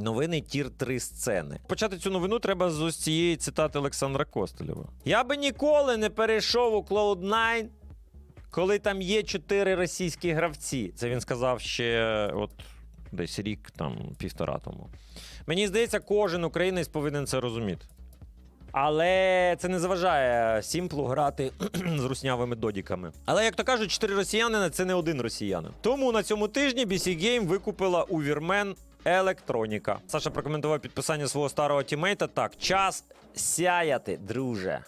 Новини тір 3 сцени. Почати цю новину треба з ось цієї цитати Олександра Костелєва. Я би ніколи не перейшов у Cloud9, коли там є чотири російські гравці. Це він сказав ще от десь рік, там півтора тому. Мені здається, кожен українець повинен це розуміти. Але це не заважає Сімплу грати з руснявими додіками. Але як то кажуть, чотири росіянина це не один росіянин. Тому на цьому тижні BC Game викупила у Вірмен Електроніка. Саша прокоментував підписання свого старого тімейта так: час сяяти, друже.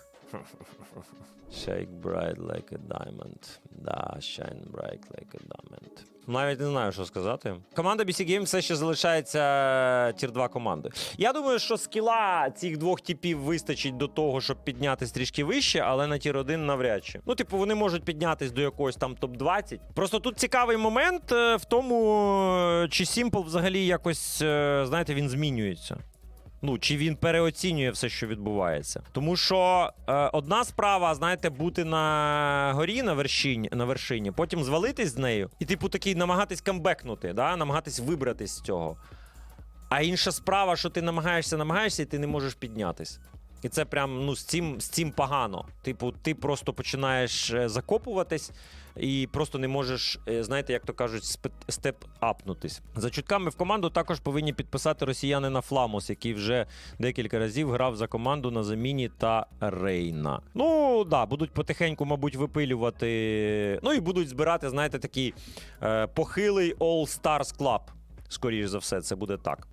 Shake bright like a diamond. Да, shine bright like a diamond. Навіть не знаю, що сказати. Команда BC Game все ще залишається тір 2 команди. Я думаю, що скіла цих двох типів вистачить до того, щоб піднятись трішки вище, але на тір 1 навряд чи. Ну, типу, вони можуть піднятись до якогось там топ-20. Просто тут цікавий момент е, в тому, е, чи Simple взагалі якось, е, знаєте, він змінюється. Ну, чи він переоцінює все, що відбувається. Тому що е, одна справа, знаєте, бути на горі на вершині, на вершині, потім звалитись з нею, і, типу, такий намагатись камбекнути, да? намагатись вибратись з цього. А інша справа, що ти намагаєшся, намагаєшся, і ти не можеш піднятись. І це прям ну, з цим, з цим погано. Типу, ти просто починаєш е, закопуватись і просто не можеш, е, знаєте, як то кажуть, степ-апнутись. За чутками в команду також повинні підписати росіянина Фламус, який вже декілька разів грав за команду на заміні та Рейна. Ну, да, будуть потихеньку, мабуть, випилювати. Ну і будуть збирати, знаєте, такий е, похилий All Stars Club. Скоріше за все, це буде так.